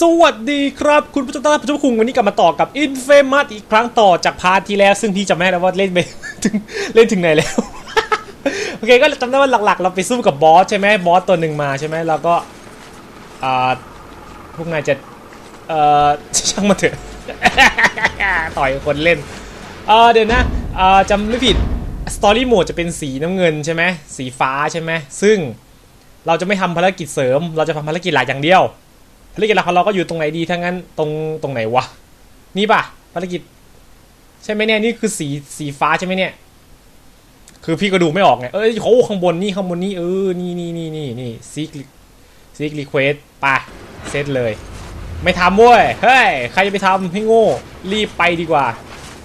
สวัสดีครับ คุณผู้ชมท่านผู้ชมคุงวันนี้กลับมาต่อกับ Infamous อีกครั้งต่อจากพาร์ทที่แล้ว ซึ่งพี่จำไม่ได้วว่าเล่นไปถึงเล่นถึงไหนแล้ว โอเคก็จำได้ว่าหลักๆ เราไปสู้กับบอสใช่ไหมบอสตัวหนึ่งมาใช่ไหมแล้วก็อ่าพวกนายจะเอ่อช่างมาเถอะต่อยคนเล่นเออเดี๋ยวนะเอ่อจำไม่ผิดสตอรี่โหมดจะเป็นสีน้ำเงินใช่ไหมสีฟ้าใช่ไหมซึ่งเราจะไม่ทำภารกิจเสริม เราจะทำภารกิจหลักอย่างเดียว ภารกิจหลักของเราก็อยู่ตรงไหนดีถ้างั้นตรงตรงไหนวะ นี่ป่ะภารกิจ ใช่ไหมเนี่ยนี่คือสีสีฟ้าใช่ไหมเนี่ย คือพี่ก็ดูไม่ออกไงเอ้ยโอ้ข้างบนนี่ข้างบนนี่เออนี่นี่นี่นี่นี่ซีกซีกรีเควสไปเซตเลย ไม่ทำเว้ยเฮ้ยใครจะไปทำให้โง่รีบไปดีกว่า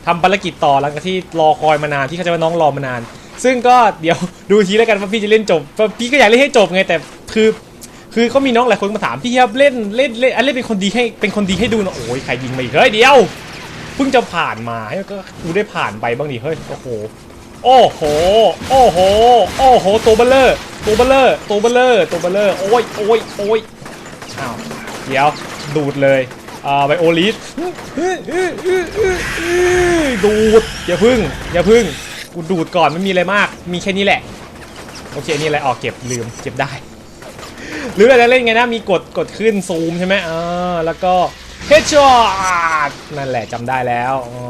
ทำภารกิจต่อหลังจากที่รอคอยมานานที่เขาจะว่าน้องรอมานาน ซึ่งก็เดี๋ยวดูทีแล้วกันว่าพี่จะเล่นจบพี่ก็อยากเล่นให้จบไงแต่คือ คือเขามีน้องหลายคนมาถามพี่ครับเล่นเล่นเล่นอันเล่นเป็นคนดีให้เป็นคนดีให้ดูนะโอ้ยใครยิงมาอีกเฮ้ยเดียวเพิ่งจะผ่านมาให้ก็กูได้ผ่านไปบ้างดิเฮ้ยโอ้โหโอ้โหโอ้โหโอ้โหตัวเบลเลอร์ตัวเบลเลอร์ตัวเบลเลอร์ตัวเบลเลอร์โอ้ยโอ้ยโอ้ยอ้าวเดี๋ยวดูดเลยอ่าไบโอลิสดูดอย่าพึ่งอย่าพึ่งกูดูดก่อนไม่มีอะไรมาก มีแค่นี้แหละโอเคนี่อะไรออกเก็บลืมเก็บได้ หรือเราจะเล่นไงนะมีกดกดขึ้นซูมใช่ไหมอ่าแล้วก็เฮดช็อตนั่นแหละจำได้แล้วอ๋อ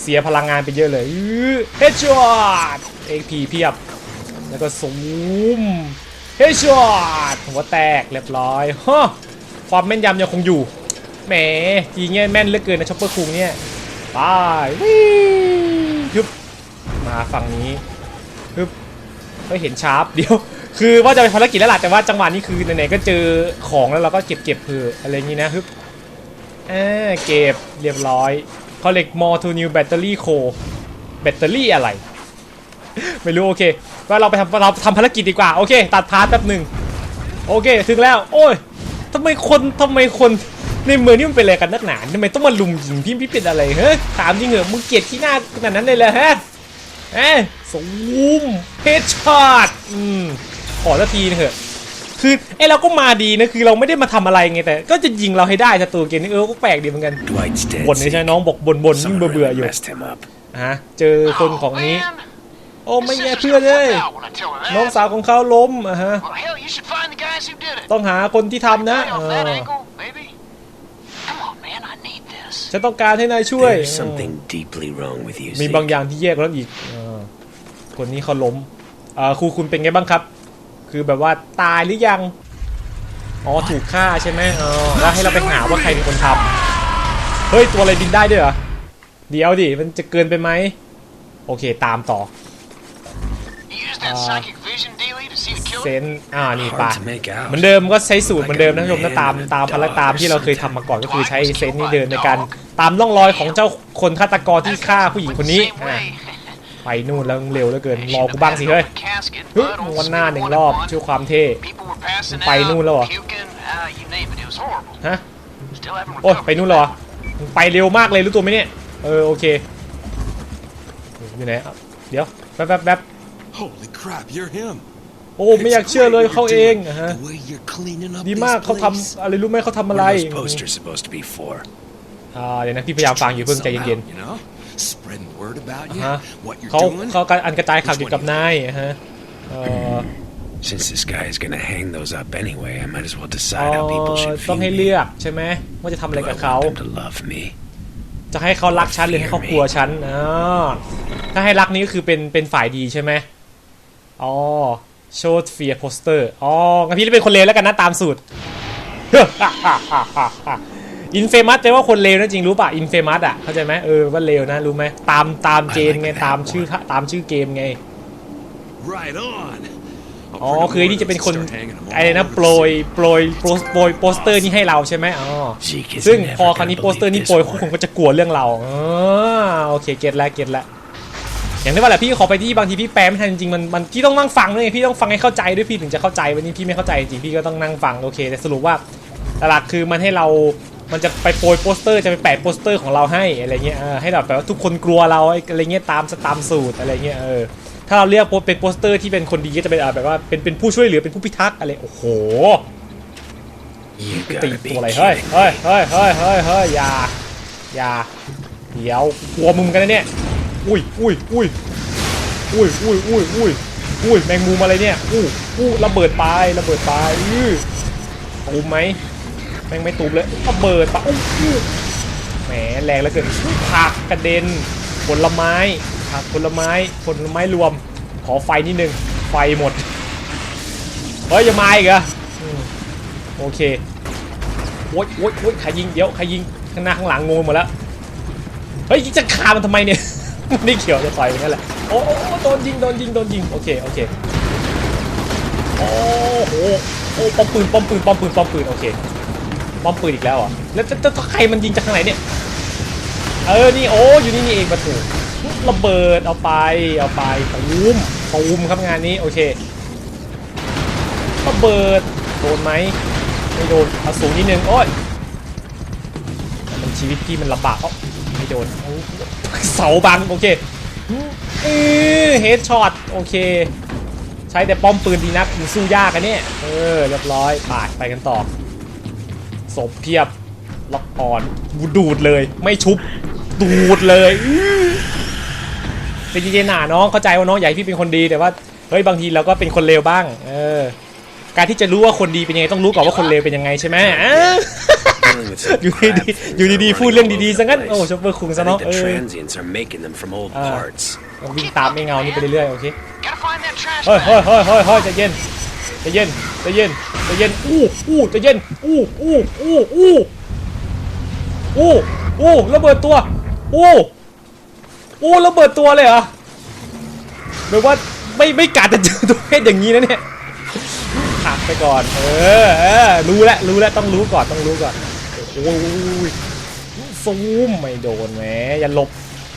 เสียพลังงานไปเยอะเลยเฮดช็อตเอ็กพีเพียบ แล้วก็ซูมเฮดช็อตหัวแตกเรียบร้อยฮะความแม่นยำยังคงอยู่แหมทีเงี้ยแม่นเหลือเกินนะช็อปเปอร์คุงเนี่ยไปวิ่งฮึบมาฝั่งนี้ฮึบไม่เห็นชาร์ปเดี๋ยว คือว่าจะไปภารกิจแล้วล่ะแต่ว่าจังหวะนี้คือไหนๆก็เจอของแล้วเราก็เก็บเก็บเพื่ออะไรอย่างนี้นะฮึบอ่าเก็บเรียบร้อย collect more to new battery core แบตเตอรี่อะไร ไม่รู้โอเคว่าเราไปทำเราทำภารกิจดีกว่า โอเค ตัดพาร์ทแป๊บหนึ่งโอเค ถึงแล้ว โอ้ยทำไมคนทำไมคนในเมืองนี่มันเป็นอะไรกันนักหนาทำไมต้องมาลุมยิงพี่พี่เป็นอะไรเฮ้ยถามจริงเหรอมึงเกลียดที่หน้าขนาดนั้นเลยเหรอฮะเอ้ยซูมเฮดช็อตอืม สักทีนึงเถอะ คือไอเราก็มาดีนะคือเราไม่ได้มาทำอะไรไงแต่ ก็จะยิงเราให้ได้ศัตรูเกมนี้เออก็แปลกดีเหมือนกัน Dwight's dead. บ่นนี่ใช่ไหมน้องบอกบ่นบ่นยิ่ง Someone เบื่อ really ๆอยู่ messed him up. ฮะเจอคนของนี้ man. โอ้ไม่ His แย่ sister's เพื่อน gonna เลย flip out when I tell her that. น้องสาวของเขาล้มอะฮะ Well, hell, you should find the guys who did it. ต้องหาคนที่ทำนะ Play เอ off that อ angle, maybe. Come on, man, I need this. ฉันต้องการให้นายช่วย There's something deeply wrong with you, มี Zeke. บางอย่างที่แย่กว่านั้นอีกเออคนนี้เขาล้มเอ่อครูคุณเป็นไงบ้างครับ คือแบบว่าตายหรือยัง อ๋อถูกฆ่าใช่ไหมอ๋อแล้วให้เราไปหาว่าใครเป็นคนทำเฮ้ยตัวอะไรบินได้ด้วยเหรอ เดี๋ยวดิมันจะเกินไปไหม โอเคตามต่อ You use that psychic vision dealie to see the เซ killer? นอ่า นี่ป่ะ Hard to make out. เหมือนเดิมก็ใช้สูตรเหมือนเดิมนะท่านผู้ชมนะตามตามพลักตามที่เราเคยทำมาก่อนก็คือใช้เซนส์นี่เดินในการตามร่องรอยของเจ้าคนฆาตกรที่ฆ่าผู้หญิงคนนี้ Same อะ way. ไปนู่นแล้วเร็วเหลือเกินรอ Shouldn't กู have บ้าง had สิ an เฮ้ย open casket, ฮึ but old วันหน้า Smith หนึ่ง wanted รอบ one. ช่วยความเท่ People were passing ไปนู่น out, แล้วเหรอ puking, uh, you name it, it was horrible. ฮะ Still haven't โอ้ย recovered. ไปนู่นเหรอมึงไปเร็วมากเลยรู้ตัวไหมเนี่ยเออโอเคอยู่ไหนอะเดี๋ยวแป๊บแป๊บแป๊บ Holy crap, you're him. โอ้ไม่อยากเชื่อเลยเขาเองอะฮะ The way you're cleaning up ดี this มากเขา place. ทำอะไรรู้ไหมเขาทำอะไร What are those posters supposed to be for? อ่าเดี๋ยวนะพี่พยายามฟังอยู่เพิ่งใจเย็น You know, spreading word about you, ๆฮะ what you're เขา doing. เขาการอันกระจายข่าวเกี่ยวกับนายอะฮะเอ่อ Since this guy is gonna hang those up anyway, I might as well อ๋ decide how people อ should ต้อง view ให้ me. เลือกใช่ไหมว่าจะทำอะไร Do กับ I เขา want them to love me? จะให้เขารักฉันหรือให้เขากลัวฉันอ๋อถ้าให้รักนี้ก็คือเป็นเป็นฝ่ายดีใช่ไหมอ๋อโชว์เฟียโปสเตอร์อ๋องั้นพี่เป็นคนเลวแล้วกันนะตามสูตร อินเฟมัสแปลว่าคนเลวนะจริงรู้ป่ะอินเฟมัสอะเข้าใจไหมเออว่าเลวนะรู้ไหมตามตามเจนไงตามชื่อตามชื่อเกมไง Right on. I'll อ๋อ print 'em คือไอ้นี่ orders จะเป็น and คน start hanging 'em all ไอ้นะ over โปร the ย city. โปรยโปรโปรยโปสเตอร์นี่ให้เราใช่ไหมอ๋อ Zeke is ซึ่ง never พอคราวนี้ gonna โปสเตอร์ believe นี่ this โปรยคู่ค one. งก็จะกลัวเรื่องเราอ๋อโอเคเก็ตแล้วเก็ตแล้วอย่างที่ว่าแหละพี่ขอไปที่บางทีพี่แปลไม่ทันจริงๆมันมันพี่ต้องนั่งฟังด้วยไงพี่ต้องฟังให้เข้าใจด้วยพี่ถึงจะเข้าใจวันนี้พี่ไม่เข้าใจจริงพี่ก็ต้องนั่งฟังโอเคแต่สรุปว่าหลักๆคือมันให้เรา มันจะไปโปรยโปสเตอร์จะไปแปะโปสเตอร์ของเราให้อะไรเงี้ยให้แบบแบบว่าทุกคนกลัวเราอะไรเงี้ยตามตามสูตรอะไรเงี้ยเออถ้าเราเรียกเป็นโปสเตอร์ที่เป็นคนดีก็จะเป็นแบบว่าเป็นเป็นผู้ช่วยเหลือเป็นผู้พิทักษ์อะไรโอ้โหตีตัวอะไรเฮ้ยเฮ้ยเฮ้ยเฮ้ยเฮ้ยเฮ้ยอย่าอย่าเดี๋ยวกลัวมึงกันนะเนี่ยอุ้ยอุ้ยอุ้ยอุ้ยอุ้ยอุ้ยอุ้ยอุ้ยแมงมุมอะไรเนี่ยอู้อู้ระเบิดไประเบิดไปอื้อตูมไหม แม่งไม่ตูมเลยระเบิดปะอู้แหมแรงเหลือเกินผักกระเด็นผลไม้ผักผลไม้ผลไม้รวม ขอไฟนิดนึงไฟหมดเฮ้ยอย่ามาอีกเหรอโอเคโอ๊ยโอ๊ยโอ๊ยใครยิงเดี๋ยวใครยิงข้างหน้าข้างหลังงงหมดแล้วเฮ้ยจะฆ่ามันทำไมเนี่ยไม่เขียวจะต่อยมันนั่นแหละโอ้โอ้โอ้โดนยิงโดนยิงโดนยิงโอเคโอเคโอ้โหโอ้ป้อมปืนป้อมปืนป้อมปืนป้อมปืนโอเค ป้อมปืนอีกแล้วอะแล้วจะจะใครมันยิงจากข้างไหนเนี่ย เออ นี่โอ้อยู่นี่นี่เองประตูระเบิดเอาไปเอาไปตูมตูมครับงานนี้โอเคระเบิดโดนไหมไม่โดนเอาสูงนิดนึงโอ้ยมันชีวิตพี่มันลำบากเอ้าไม่โดนเอาเสาบังโอเคเออเฮดช็อตโอเค ใช้แต่ป้อมปืนดีนักสู้ยากกันเนี่ยเออเรียบร้อยไปไปกันต่อ ศพเพียบล็อกออนดูดเลย ไม่ชุบ ดูดเลยอื้อเป็นจีเจหนาน้องเข้าใจว่าน้องอยากให้พี่เป็นคนดีแต่ว่าเฮ้ยบางทีเราก็เป็นคนเลวบ้าง เออ การที่จะรู้ว่าคนดีเป็นยังไงต้องรู้ก่อนว่าคนเลวเป็นยังไงใช่ไหมอ่า Dealing with some อยู่ crap ดีๆอยู่ดีๆพูดเรื่องดีๆซะงั้นโอ้ชอปเปอร์คุง I ซะเนาะ think เอ the อ transients are making them from old Ah. parts. วิ่งตามไม่เงานี่ไปเรื่อยๆโอเค Gotta find that trash เฮ้ย bag. เฮ้ยเฮ้ยเฮ้ยเฮ้ยใจเย็นใจเย็น ใจเย็นใจเย็นอู้อู้ใจเย็นอู้อู้อู้อู้อู้อู้ระเบิดตัวอู้อู้ระเบิดตัวเลยเหรอแบบว่าไม่ไม่กัดจะเจอตัวเพศอย่างนี้นะเนี่ยหักไปก่อน เออเออรู้แล้วรู้แล้วต้องรู้ก่อนต้องรู้ก่อนโอ้ยซูมไม่โดนแหมอย่าหลบ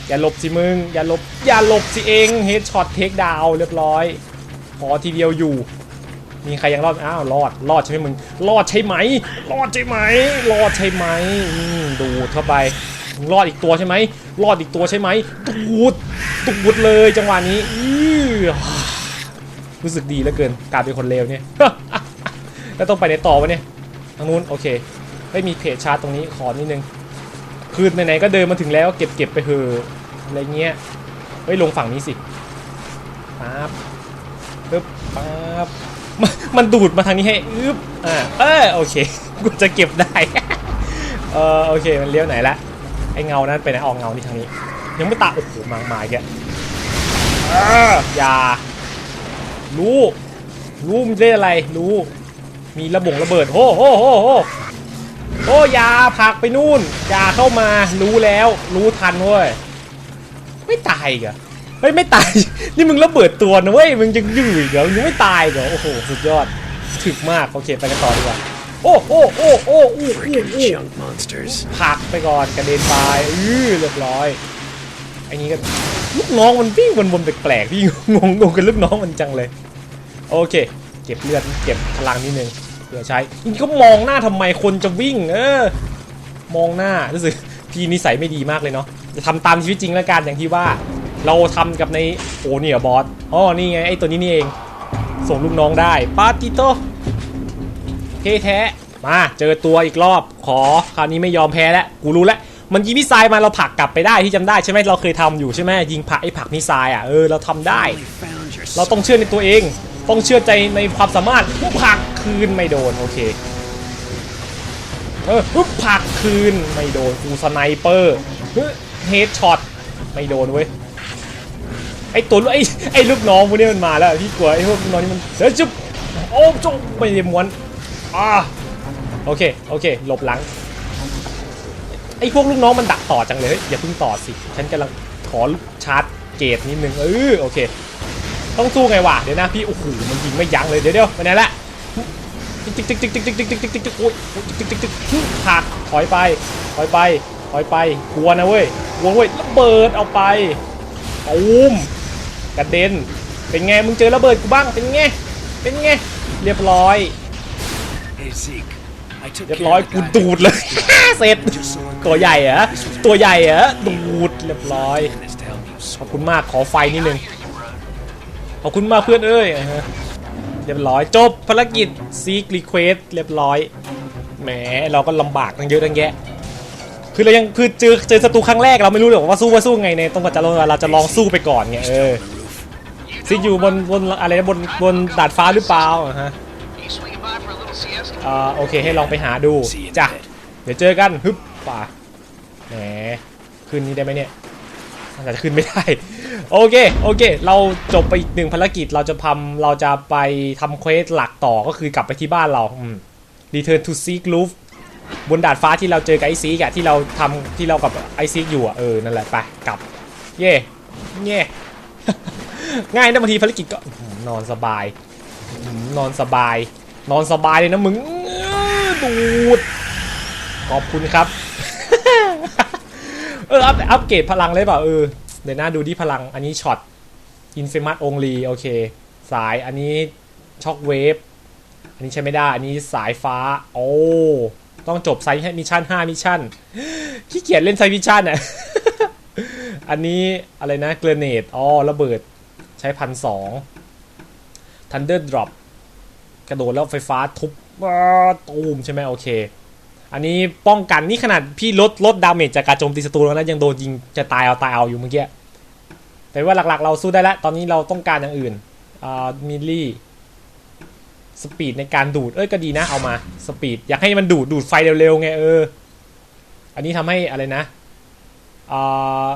อย่าหลบสิมึง อย่าหลบ อย่าหลบสิเองเฮดช็อตเทคดาวเรียบร้อย พอทีเดียวอยู่ มีใครยังรอด อ้าวรอด รอดใช่ไหมมึง รอดใช่ไหม รอดใช่ไหม รอดใช่ไหมอืมดูดเข้าไป รอดอีกตัวใช่ไหม รอดอีกตัวใช่ไหมดูดดูดเลยจังหวะนี้อื้อรู้สึกดีเหลือเกินการเป็นคนเลวเนี่ย แล้วต้องไปไหนต่อวะเนี่ย ทางนู้นโอเค ไม่มีเพจชาร์จตรงนี้ขอนิดนึง คือไหนๆก็เดินมาถึงแล้วเก็บเก็บไปเถอะอะไรเงี้ย เฮ้ยลงฝั่งนี้สิปั๊บปึ๊บปั๊บ มันมันดูดมาทางนี้ให้อึ๊บอ่าเออโอเคกูจะเก็บได้ เออโอเคมันเลี้ยวไหนละไอเงานั้นไปไหนออกเงานี่ทางนี้ ยังไม่ตาโอ้โหมามาอีกแกอย่ารู้รู้มันเล่นอะไรรู้มีระบงระเบิดโอ้โหโหโหโอ้ยาผักไปนู่นยาเข้ามารู้แล้ว รู้ทันเว้ยไม่ตายกเหรอ เฮ้ยไม่ตาย นี่มึงระเบิดตัวนะเว้ยมึงยังอยู่อีกเหรอยังไม่ตายเหรอโอ้โหสุดยอดถึกมากโอเคไปกันต่อดีกว่าโอ้โอ้โอ้โอ้อู้อู้อู้ junk monsters. ผลักไปก่อนกระเด็นไปอื้อเรียบร้อยไอ้นี้ก็ลูกน้องมันวิ่งวนๆแปลกๆพี่งงงกับลูกน้องมันจังเลย โอเค เก็บเลือดเก็บพลังนิดนึงเดี๋ยวใช้นี่ก็มองหน้าทำไมคนจะวิ่ง เออ มองหน้ารู้สึกพี่นิสัยไม่ดีมากเลยเนาะจะทำตามชีวิตจริงแล้วกันอย่างที่ว่า เราทำกับในโอ้เนี่ยบอสอ๋อนี่ไงไอ้ตัวนี้นี่เอง ส่งลูกน้องได้ปาติโตเท่แท้มาเจอตัวอีกรอบขอคราวนี้ไม่ยอมแพ้แล้วกูรู้แล้วมันยิงมิไซล์มาเราผลักกลับไปได้ที่จำได้ใช่ไหมเราเคยทำอยู่ใช่ไหมยิงผักไอ้ผักมิไซล์อะเออเราทำได้ เราต้องเชื่อในตัวเอง ต้องเชื่อใจในความสามารถปุ๊บผลักคืนไม่โดนโอเคเออปุ๊บผักคืนไม่โดนกูสไนเปอร์เฮดช็อตไม่โดนเว้ย ไอตัวไอไอลูกน้องพวกนี้มันมาแล้วพี่กลัวไอพวกน้องนี่มันเฮ้ยจุ๊บโอ้จุ๊บไม่ได้ม้วนอ่าโอเคโอเคหลบหลังไอพวกลูกน้องมันดักต่อจังเลยเฮ้ยอย่าเพิ่งต่อสิฉันกำลังขอชาร์จเกตนิดนึงเออโอเค ต้องสู้ไงวะเดี๋ยวนะพี่โอ้โหมันยิงไม่ยั้งเลยเดี๋ยวเดี๋ยวไปไหนละติ๊กติ๊กติ๊กติ๊กติ๊กติ๊กติ๊กติ๊กติ๊กติ๊กโอ้ยติ๊กติ๊กติ๊กติ๊กหักถอยไปถอยไปถอยไปกลัวนะเว้ยกลัวเว้ยระเบิดเอาไปตูม กระเด็น เป็นไงมึงเจอระเบิดกูบ้าง เป็นไง เป็นไง เรียบร้อย Hey Zeke, I took เรียบ care ร้อย of the กู guy ดูดเลย เสร็จ ตัวใหญ่เหรอ ตัวใหญ่เหรอ ดูดเรียบร้อย who is to help you ขอบคุณมาก ขอไฟนิดนึง ขอบคุณมากเพื่อนเอ้ยอ่าฮะเรียบร้อย จบภารกิจซีกรีเควสเรียบร้อย แหมเราก็ลำบากตั้งเยอะตั้งแยะคือเรายังคือเจอเจอศัตรูครั้งแรกเราไม่รู้หรอกว่าสู้ว่าสู้ไงเนี่ยต้องจะเราเราจะลองสู้ไปก่อนไงเออ On the roof. ซิกอยู่บนบนอะไรนะบนบนดาดฟ้าหรือเปล่าฮะอ่าโอเคให้ลองไปหาดูจ้ะเดี๋ยวเจอกันฮึบป่าแหมขึ้นนี้ได้ไหมเนี่ยอาจจะขึ้นไม่ได้ โอเคโอเค เราจบไปอีกหนึ่งภารกิจเราจะทำเราจะไปทำเควสหลักต่อก็คือกลับไปที่บ้านเราอืม Return to Seek Roof บนดาดฟ้าที่เราเจอกับไอซีกอะที่เราทำที่เรากับไอซีกอยู่อะเออนั่นแหละไปกลับ เย่เย่ ง่ายนะบางทีภารกิจก็นอนสบาย นอนสบาย นอนสบายเลยนะมึงดูดขอบคุณครับ เอออัพอัพเกรดพลังเลยเปล่าเออเดี๋ยวนะดูที่พลังอันนี้ช็อตอินเฟมัสองลีโอเค สายอันนี้ช็อคเวฟอันนี้ใช้ไม่ได้ อันนี้สายฟ้า โอ้ ต้องจบไซส์ให้มิชชั่น5มิชชั่นขี้เกียจเล่นไซส์มิชชั่นอะอันนี้อะไรนะเกรเนดอ๋อระเบิด ใช้พันสองทันเดอร์ดรอปกระโดดแล้วไฟฟ้าทุบตูมใช่ไหมโอเค อันนี้ป้องกันนี่ขนาดพี่ลดลดดาเมจจากการโจมตีศัตรูแล้วนะยังโดนยิงจะตายเอาตายเอาอยู่เมื่อกี้แต่ว่าหลักๆ เราสู้ได้แล้ว ตอนนี้เราต้องการอย่างอื่นอ่ามิลลี่สปีดในการดูด เอ้ยก็ดีนะเอามาสปีดอยากให้มันดูดดูดไฟเร็วๆไงเออ อันนี้ทำให้อะไรนะอ่า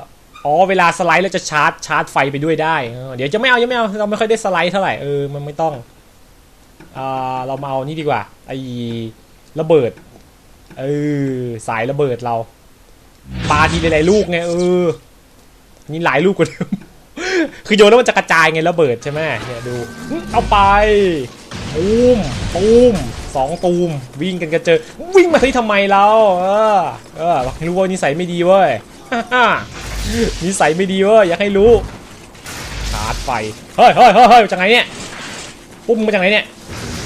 อ๋อเวลาสไลด์เราจะชาร์จชาร์จไฟไปด้วยได้เออเดี๋ยวจะไม่เอายังไม่เอาเราไม่ค่อยได้สไลด์เท่าไหร่เออมันไม่ต้องอ่าเรามาเอานี่ดีกว่าไอ้ระเบิดเออสายระเบิดเราปาทีหลายลูกไงเออนี่หลายลูกกว่าเดิมคือโยนแล้วมันจะกระจายไงระเบิดใช่ไหมเนี่ยดูเอาไปตูมตูมสองตูมวิ่งกันกระเจอวิ่งมาที่ทำไมเราเออเออรู้ว่านิสัยไม่ดีเว้ย นิสัยไม่ดีเว้ยอยากให้รู้ชาร์จไฟเฮ้ยเฮ้ยเฮ้ยเฮ้ยจากไหนเนี่ยปุ๊บมาจากไหนเนี่ย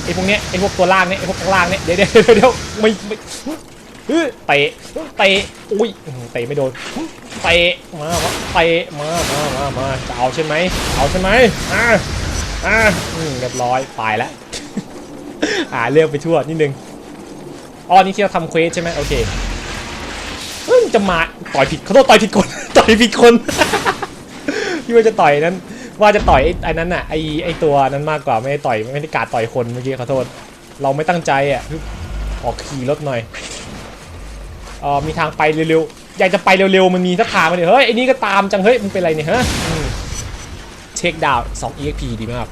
ไอ้พวกเนี้ยไอ้พวกตัวล่างเนี่ยไอ้พวกข้างล่างเนี่ยเดี๋ยวเดี๋ยวเดี๋ยวไม่ไม่เฮ้ยเตะเตะอุ้ยเตะไม่โดนเตะมามาเตะมามามามาจะเอาใช่ไหมเอาใช่ไหมอ่าอ่าเรียบร้อยไปแล้วหาเรื่องไปทั่วนิดนึงอ๋อนี่ที่เราทำเควสใช่ไหมโอเค เฮ้ยจะมาต่อยผิดเขาโทษต่อยผิดคน ต่อยผิดคนพี่ว่าจะต่อยนั้น ว่าจะต่อยไอ้ไอ้นั้นน่ะไอ้ไอ้ตัวนั้นมากกว่าไม่ได้ต่อยไม่ได้กาดต่อยคนเมื่อกี้ขอโทษ เราไม่ตั้งใจอะออกขี่รถหน่อยเออมีทางไปเร็วๆอยากจะไปเร็วๆมันมีสักทางมาเลยเฮ้ยไอ้นี่ก็ตามจังเฮ้ยมันเป็นไรเนี่ยฮะเช็คดาวน์2 exp ดีมาก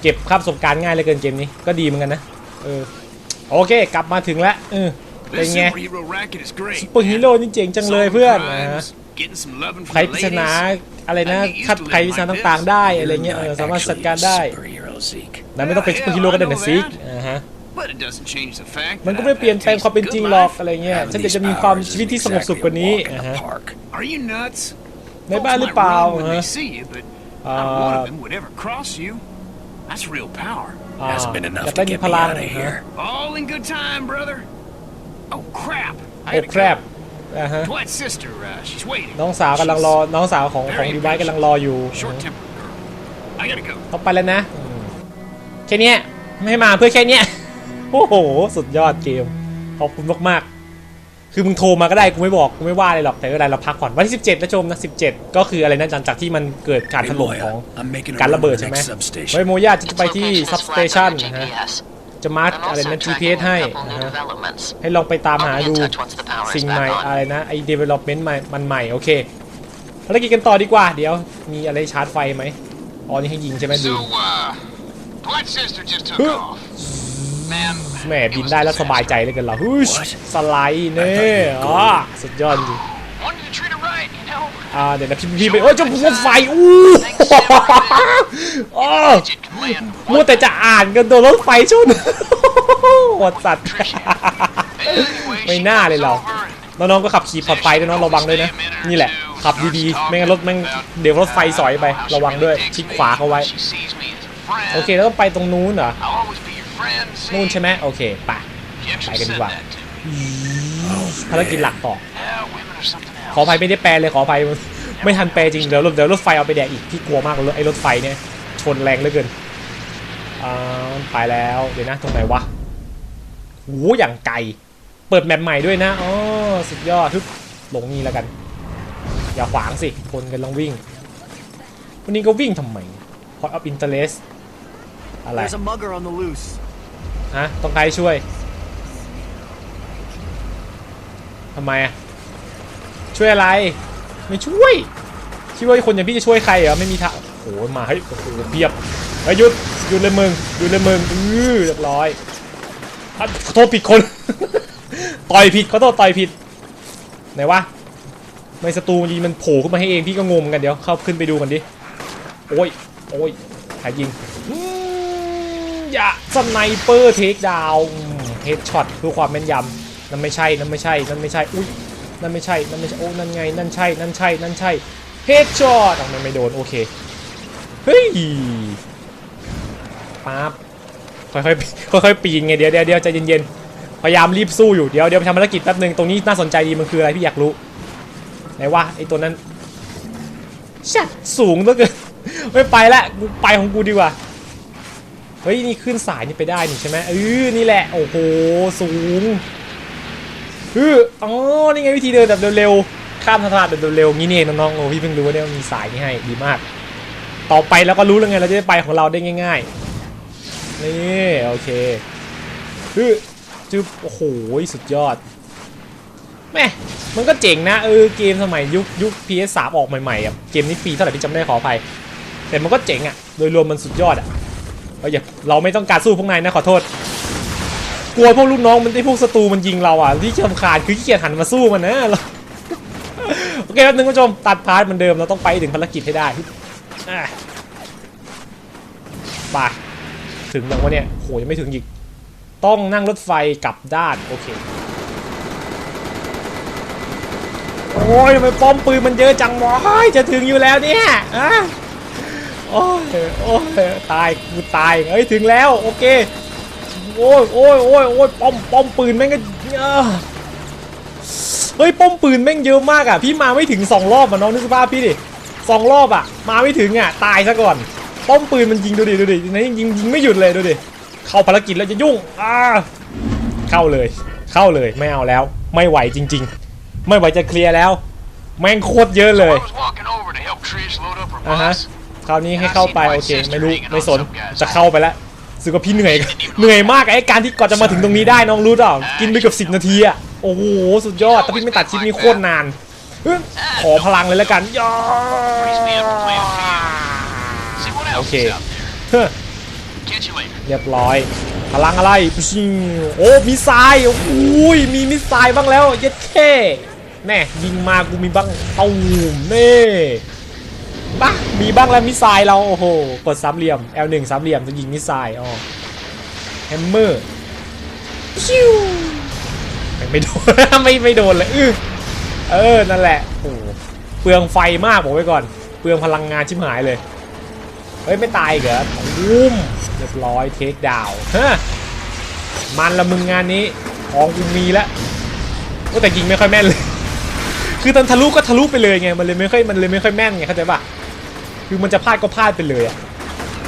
เก็บค่าประสบการณ์ง่ายเลยเกินเกมนี้ก็ดีเหมือนกันนะเออโอเค กลับมาถึงแล้วเออ เป็น This ไง superhero racket is great. ซุปเปอร์ฮีโร่นี่เจ๋งจังเลยเพื่อนนะฮะ Getting some loving ภัย from ป the ริศนา ladies. อะไรนะคัดภัยปริศนาต่างๆ ได้อะไรเงี้ยเออ Not สามารถจัด actually การ a ได้ superhero, Zeke. นะไม่ต้องเป็นซุปเปอร์ฮีโร่ก็ได้นะซิกอ่าฮะ But it doesn't change the fact มัน that ก็ไม่ I've เปลี่ยน had แปลง taste ความ of เป็นจริง good หรอก life. อะไรเงี้ย Having ฉันอยาก these จะมีความ powers ชีวิต is ที่สงบสุข exactly กว่านี้ a walk in อ่า the ฮะ park. Are you nuts? ในบ้านหรือเปล่า Folks might run when ฮะ they see you, but อ่า not one of them would ever cross you. That's real power. อ่า Hasn't been อยา enough กได้ to มี get พ me ลัง out of ฮะ Oh crap! I โอ้ gotta แครบ go. อ่าฮะ Dwight's sister, uh, she's waiting. น้องสาวกำลังรอ น้องสาวของของดีไวกำลังรออยู่ Short tempered girl. I gotta go. ต้องไปแล้วนะอืมแค่เนี้ยไม่ให้มาเพื่อแค่เนี้ย โอ้โห สุดยอดเกม ขอบคุณมากๆ คือมึงโทรมาก็ได้ กูไม่บอก กูไม่ว่าอะไรหรอก แต่ไม่เป็นไรเราพักผ่อน วันที่ 17นะชมนะ 17 ก็คืออะไรนะหลังจากที่มันเกิดการถ Hey, ล่มของ Moya, I'm making a การ run ระเบิด to the ใช่ไหม next substation. เฮ้ยโมย่าจะไป Its ที่ location ซับ is สเต flagged ชัน on your นะฮะ GPS. จะมาร์ก I'm อะไร also นะ tracking GPS ให้ a couple นะ new ฮะ developments. ให้ลองไปตามหา I'll be ดู in touch once the power is สิ่งใหม่ back on. อะไรนะไอ้ development ใหม่มันใหม่โอเคภารกิจกันต่อดีกว่า เดี๋ยวมีอะไรชาร์จไฟไหมอ๋อนี่ให้ยิงใช่ไหมดู So, uh, Dwight's sister just took Huh. off. Man, แหมบินได้แล้วสบายใจเลยกันเหรอฮึช What? สไลด์เน่อ๋อสุดยอดจริง อ่าเดี๋ยวนะพี่พี่ไปโอ้ยเจ้าพวกไฟอู้โอ้ Digit command. มัวแต่จะอ่านกันโดนรถไฟชนหมดสัตว์ Anyway, ไม่ she น่า comes เลยเรา over and น้องๆก็ขับขี่ปลอดภัยด้วยเน้องระวังด้วยนะ นี่แหละ ขับดีๆ ไม่งั้นรถแม่งเดี๋ยวรถไฟสอยไประวังด้วยชิดขวาเขาไว้ She sees me as a friend. โอเคแล้วต้องไปตรงนู้นเหรอ I'll always be your friend, see? นู่นใช่ไหมโอเคไป You actually Phải cái đi said vào. that to me. ภารกิจหลักต่อ Yeah, women are something else. ขออภัยไม่ได้แปลเลยขออภัยไม่ทันแปลจริงเดี๋ยวรถเดี๋ยวรถไฟเอาไปแดกอีกพี่กลัวมากเลยไอ้รถไฟเนี่ยชนแรงเหลือเกินอ่าไปแล้วเดี๋ยวนะตรงไหนวะโอ้โหอย่างไกลเปิดแมปใหม่ด้วยนะอ๋อสุดยอดทึบลงนี่แล้วกัน อย่าขวางสิคนกันลองวิ่ง วันนี้ก็วิ่งทำไม Point of Interest อะไร There's a mugger on the loose. ฮะต้องใครช่วยทำไมอะ ช่วยอะไร ไม่ช่วย คิดว่าคนอย่างพี่จะช่วยใครเหรอ ไม่มีทางโอ้โหมาเฮ้ยโอ้โหเพียบเฮ้ยหยุดหยุดเลยมึงหยุดเลยมึงอือเรียบร้อยขอโทษผิดคน ต่อยผิดขอโทษต่อยผิด ไหนวะไม่ศัตรูยิงมันโผล่ขึ้นมาให้เองพี่ก็งงเหมือนกันเดี๋ยวเข้าขึ้นไปดูกันดิ โอ้ย โอ้ยใครยิงอืมอย่าสไนเปอร์เทคดาวเฮดช็อตเพื่อความแม่นยำนั่นไม่ใช่นั่นไม่ใช่นั่นไม่ใช่ อุ้ย นั่นไม่ใช่ นั่นไม่ใช่ โอ้ นั่นไง นั่นใช่ นั่นใช่ นั่นใช่เฮดช็อตทำไมไม่โดน โอเค เฮ้ยปั๊บค่อยๆ ค่อยๆ ปีนไงเดี๋ยวเดี๋ยวเดี๋ยวใจเย็นๆ พยายามรีบสู้อยู่ เดี๋ยวเดี๋ยวไปทำภารกิจแป๊บนึง ตรงนี้น่าสนใจดีมันคืออะไรพี่อยากรู้ ไหนวะไอตัวนั้นชัดสูงเหลือเกินไม่ไปละกูไปของกูดีกว่า เฮ้ย นี่ขึ้นสายนี่ไปได้นี่ใช่ไหมเออนี่แหละ โอ้โห สูง เอออ๋อ นี่ไงวิธีเดินแบบเร็วๆ ข้ามสะพานแบบเร็วๆ งี้นี่น้องๆ โอ้พี่เพิ่งรู้ว่าเนี่ยมีสายนี่ให้ ดีมาก ต่อไปแล้วก็รู้แล้วไง เราจะได้ไปของเราได้ง่ายๆ นี่ โอเคเออจึ๊บ โอ้โห สุดยอด แม่ มันก็เจ๋งนะ เออ เกมสมัยยุคยุค PS3 ออกใหม่ๆอะ เกมนี้ปีเท่าไหร่พี่จำไม่ได้ขออภัย แต่มันก็เจ๋งอะ โดยรวมมันสุดยอดอะเอออย่าเราไม่ต้องการสู้พวกนายนะขอโทษ กลัวพวกลูกน้องมันได้พวกศัตรูมันยิงเราอะที่รำคาญคือขี้เกียจหันมาสู้มันนะเราโอเคแป๊บนึงคุณผู้ชมตัดพาร์ทเหมือนเดิมเราต้องไปถึงภารกิจให้ได้ไปถึงยังวะเนี่ยโหยังไม่ถึงอีกต้องนั่งรถไฟกลับด้านโอเคโอ้ยทำไมป้อมปืนมันเยอะจังวะจะถึงอยู่แล้วเนี่ยอะโอ้ยโอ้ยตายกูตายเฮ้ยถึงแล้วโอเค โอ้ยโอ้ยโอ้ยโอ้ยป้อมป้อมปืนแม่งก็เอ้อเฮ้ยป้อมปืนแม่งเยอะมากอะพี่มาไม่ถึงสองรอบอะน้องนึกสภาพพี่ดิสองรอบอะ มาไม่ถึงอะตายซะก่อน ป้อมปืนมันยิงดูดิดูดินี่ยิงยิงไม่หยุดเลยดูดิเข้าภารกิจแล้วจะยุ่งอ่าเข้าเลย เข้าเลยไม่เอาแล้ว ไม่ไหวจริง ๆ ไม่ไหวจะเคลียร์แล้ว แม่งโคตรเยอะเลย I was walking over to help Trish load up her อะฮะ bus. คราวนี้ให้เข้าไปโอเคไม่รู้ไม่สนจะเข้าไปแล้วรู้ สึกว่าพี่เหนื่อย เหนื่อยมากไอ้การที่ก่อนจะมาถึงตรงนี้ได้น้องรู้เปล่ากินไปเกือบสิบนาทีอะโอ้โหสุดยอด แต่พี่ไม่ตัดคลิปนี้โคตรนานเอ้ยขอพลังเลยแล้วกันยอเฮ้อ Catch you later. เรียบร้อย พลังอะไรปิ้งโอ้มีทรายโอ้ยมีมิสไซล์บ้างแล้วเย็ดแค่แน่ยิงมากูมีบ้างตูมเน่ บ้ามีบ้างแล้วมิสไซล์เราโอ้โหกดสามเหลี่ยม L1 สามเหลี่ยมจะยิงมิสไซล์อ๋อแฮมเมอร์ชิวไม่โดนไม่ไม่โดนเลยอื้อเออนั่นแหละโอ้เปลืองไฟมากบอกไว้ก่อน เปลืองพลังงานชิบหายเลยเฮ้ยไม่ตายเหรออุ้มเรียบร้อยเทคดาวฮะมันละมึงงานนี้ของกูมีแล้วแต่ยิงไม่ค่อยแม่นเลย คือตอนทะลุก็ทะลุไปเลยไงมันเลยไม่ค่อยมันเลยไม่ค่อยแม่นไงเข้าใจปะ คือมันจะพลาดก็พลาดไปเลยอะ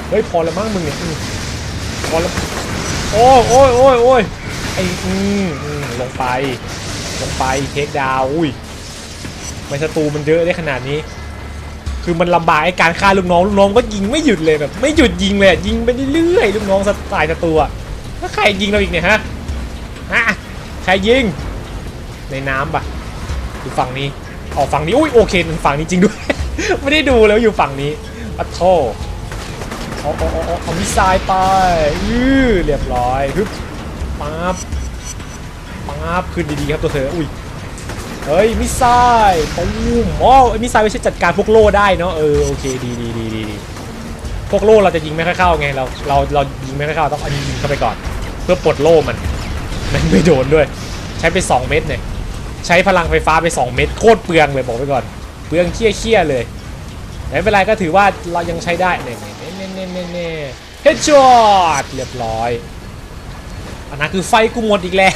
เฮ้ยพอแล้วมั้งมึงเนี่ยพอแล้วโอ้ยโอ้ยโอ้ยโอ้ยไอ้อืมลงไป ลงไปเทคดาวอุ้ยไม่ศัตรูมันเยอะได้ขนาดนี้ คือมันลำบากไอ้การฆ่าลูกน้องลูกน้องก็ยิงไม่หยุดเลยแบบไม่หยุดยิงเลยยิงไปเรื่อยๆลูกน้องสไตล์ศัตรูอะแล้วใครยิงเราอีกเนี่ยฮะฮะใครยิงในน้ำปะอยู่ฝั่งนี้ออกฝั่งนี้อุ้ยโอเคมันฝั่งนี้จริงด้วย ไม่ได้ดูแล้วอยู่ฝั่งนี้ปัทโทเอาเอาเอาเอามิสไซล์ไปอือเรียบร้อยฮึบปั๊บปั๊บขึ้นดีๆครับตัวเธออุ้ยเฮ้ยมิสไซล์ตูมอ๋อไมิสไซล์ไม่ใช่จัดการพวกโล่ได้เนาะเออโอเคดีดีดีดีดีพวกโล่เราจะยิงไม่ค่อยเข้าไงเราเราเรายิงไม่ค่อยเข้าต้องเอายิงเข้าไปก่อน เพื่อปลดโล่มันมันไม่โดนด้วย ใช้ไป 2 เม็ดเนี่ยใช้พลังไฟฟ้าไป 2 เม็ดโคตรเปลืองเลยบอกไปก่อน เปลืองเคี้ยเคี้ยๆเลยแต่ไม่เป็นไรก็ถือว่าเรายังใช้ได้เนี่ยเนี่ยเนี่ยเน่เน่เนี่ยเฮดช็อตเรียบร้อยอันนั้นคือไฟกูหมดอีกแล้ว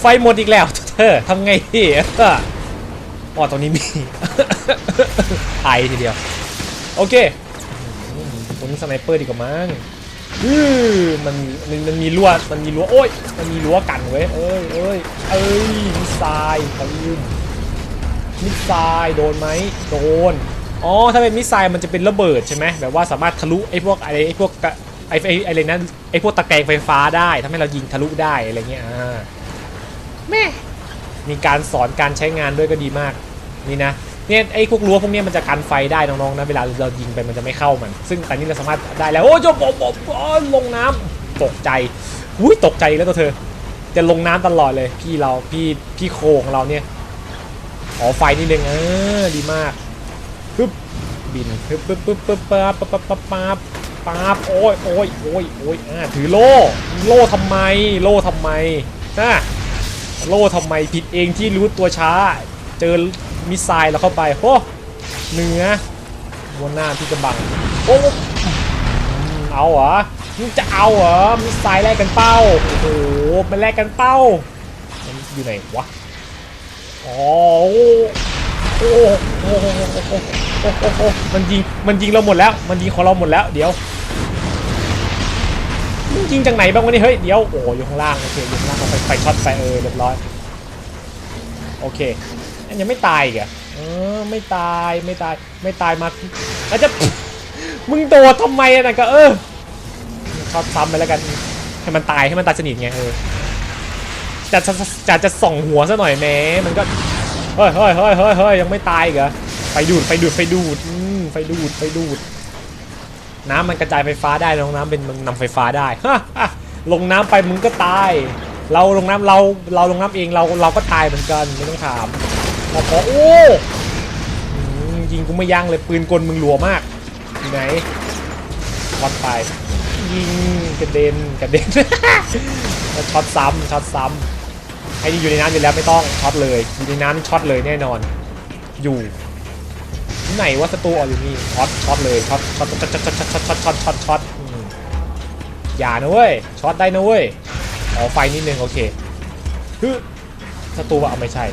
ไฟหมดอีกแล้วเธอทำไงดีอ๋อตรงนี้มีไอทีเดียว โอเคอืมตรงนี้สไนเปอร์ดีกว่ามั้งอือมันมันมันมีรั้วมันมีรั้วโอ้ยมันมีรั้วกันเว้ยเอ้ยเอ้ยเอ้ยมิสไซล์ตูม มิสไซล์โดนไหมโดนอ๋อถ้าเป็นมิสไซล์มันจะเป็นระเบิดใช่ไหมแบบว่าสามารถทะลุไอ้พวกอะไรไอ้พวกกะไอ้ไอ้ไอ้อะไรนั้นไอ้พวกตะแกรงไฟฟ้าได้ทำให้เรายิงทะลุได้อะไรเงี้ยอ่าแม่มีการสอนการใช้งานด้วยก็ดีมากนี่นะเนี่ยไอ้พวกรั้วพวกเนี้ยมันจะกันไฟได้น้องๆนะเวลาเรายิงไปมันจะไม่เข้ามัน ซึ่งตอนนี้เราสามารถได้แล้วโอ้ยจะบอกบอกอ๋อลงน้ำตกใจอุ้ยตกใจอีกแล้วตัวเธอ จะลงน้ำตลอดเลยพี่เราพี่พี่โคของเราเนี่ย ขอไฟนิดนึงเออดีมากปึ๊บบินปึ๊บปึ๊บปึ๊บปึ๊บปั๊บปั๊บปั๊บปั๊บปั๊บปั๊บโอ้ยโอ้ยโอ้ยโอ้ยอ่าถือโล่โล่ทำไม โล่ทำไมนะโล่ทำไมผิดเองที่รู้ตัวช้า เจอมิสไซล์แล้วเข้าไปโอ้เหนือวนหน้าที่จะบังโอ้เอาเหรอมึงจะเอาเหรอมิสไซล์แลกกันเป้าโอ้โหมันแลกกันเป้ามันอยู่ไหนวะ โอ้โหมันยิง มันยิงเราหมดแล้ว มันยิงของเราหมดแล้ว เดี๋ยวมันยิงจากไหนบ้างวะนี่ เฮ้ย เดี๋ยว โอ้ยอยู่ข้างล่าง โอเคอยู่ข้างล่างไปไฟช็อตไปเออเรียบร้อย โอเคยังไม่ตายอีกะเออ ไม่ตาย ไม่ตาย ไม่ตายมาแล้วจะ มึงโดดทำไมอะนะก็เออช็อตซ้ำไปแล้วกัน ให้มันตาย ให้มันตายสนิทไงเออ จะจะจะจะส่องหัวซะหน่อยแม้มันก็เฮ้ยเฮ้ยเฮ้ยเฮ้ยเฮ้ยยังไม่ตายเหรอไฟดูดไฟดูดไฟดูดอืมไฟดูดไฟดูด น้ำมันกระจายไฟฟ้าได้ลงน้ำเป็นมันนำไฟฟ้าได้ฮลงน้ำไปมึงก็ตาย เราลงน้ำเราเราลงน้ำเองเราเราก็ตายเหมือนกันไม่ต้องถามพอพอโอ้ยิงกูไม่ยั้งเลยปืนกลมึงรัวมากไหนวัดไปยิงกระเด็นกระเด็นแล้วช็อตซ้ำช็อตซ้ำ ไอ้นี่อยู่ในน้ำอยู่แล้วไม่ต้องช็อตเลยอยู่ในน้ำนี่ช็อตเลยแน่นอน อยู่ที่ไหนว่าศัตรูออกอยู่นี่ช็อตช็อตเลยช็อตช็อตช็อตช็อตช็อตช็อตช็อตช็อตช็อตช็อตอืมอย่านะเว้ยช็อตได้นะเว้ยอ๋อไฟนิดนึงโอเคฮึศัตรูว่าเอาไม่ใช่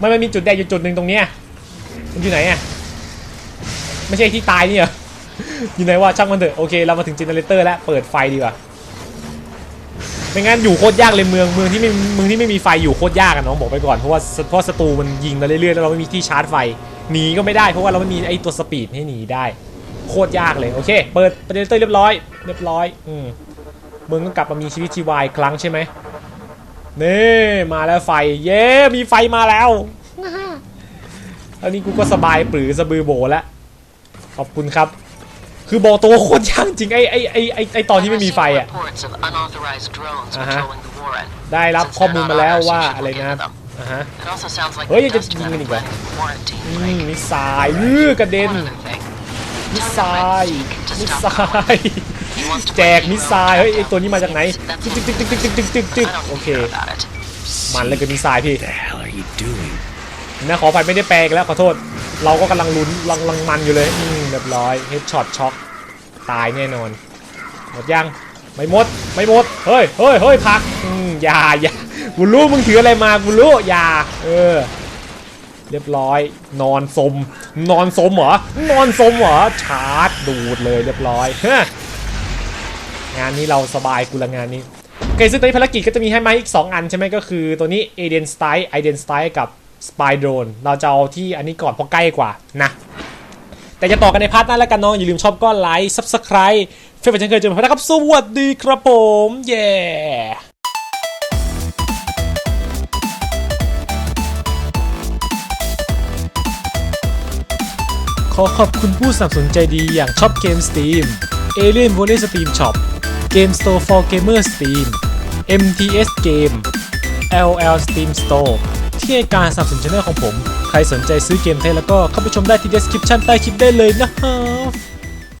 มันมันมีจุดแดงอยู่จุดหนึ่งตรงเนี้ยมันอยู่ไหนอะไม่ใช่ที่ตายนี่เหรออยู่ไหนว่าช่างมันเถอะโอเคเรามาถึงเจเนเรเตอร์แล้วเปิดไฟดีกว่า ไม่งั้นอยู่โคตรยากเลยเมืองเมืองที่ไม่เมืองที่ไม่มีไฟอยู่โคตรยากอะน้องบอกไปก่อนเพราะว่าเพราะศัตรูมันยิงมาเรื่อยๆแล้วเราไม่มีที่ชาร์จไฟหนีก็ไม่ได้เพราะว่าเราไม่มีไอ้ตัวสปีดให้หนีได้โคตรยากเลยโอเค เปิดเจเนเรเตอร์เรียบร้อย เรียบร้อยอืมเมืองก็กลับมามีชีวิตชีวาอีกครั้งใช่ไหมนี่มาแล้วไฟ เย้มีไฟมาแล้วอันนี้กูก็สบายปรือสะบือโบแล้วขอบคุณครับ คือบอกตัวโคตรยากจริงไอ้ไอ้ไอ้ไอ้ไอ้ตอนที่ไม่มีไฟอะ Reports of unauthorized drones Uh-huh. patrolling the warren. ได้รับ Since ข้อมูล they're มา not แล้ว ours, ว่า you should อะไร look นะ into them. อ่าฮะ It also sounds like เฮ้ย they're จะ just ยิง another กันอีกเหรอ planning warren team. อืม Like, มิสไซล์อื้อกระเด็น one other thing. มิส Tell ไซ your ล์ friend Zeke to มิส stop ไซ calling. ล์ He wants to แจ play ก hero มิสไซล์เฮ้ยไอ้ countdown. ตัวนี้มาจากไหน That's จึ๊ก all. จึ๊กจึ๊กจึ๊กจึ๊กจึ๊กจึ๊กจึ๊ก I don't โอเค care about it. มันเลยกับมิสไซล์พี่ What the hell are you doing? นะขออภัยไม่ได้แปลกันแล้วขอโทษ เราก็กำลังลุ้นลังลังมันอยู่เลยอืมเรียบร้อยเฮดช็อตช็อกตายแน่นอน หมดยังไม่หมดไม่หมดเฮ้ยเฮ้ยเฮ้ยพักอืมอย่าอย่ากูรู้มึงถืออะไรมากูรู้อย่าเออเรียบร้อย นอนสม นอนสมเหรอนอนสมเหรอชาร์จดูดเลยเรียบร้อยฮงานนี้เราสบายกูละงานนี้โอเคซึ่งตอนนี้ภารกิจก็จะมีให้มาอีก 2 อันใช่ไหมก็คือตัวนี้ a d e n s t y i d e n s t y กับ Spy Drone เราจะเอาที่อันนี้ก่อนเพราะใกล้กว่านะ แต่จะต่อกันในพาร์ทหน้าแล้วกันน้องอย่าลืมชอบก็ไลค์ Subscribe เฟซบุ๊กฉันเคยเจอมาแล้วครับ สวัสดีครับผม เย้ขอขอบคุณผู้สนับสนุนใจดีอย่างช็อปเกม Steam Alien Volley Steam Shop Game Store for Gamer Steam MTS Game LL Steam Store ที่ให้การสนับสนุนช่องของผม ใครสนใจซื้อเกมไทยแล้วก็เข้าไปชมได้ที่ description ใต้คลิปได้เลยนะฮะ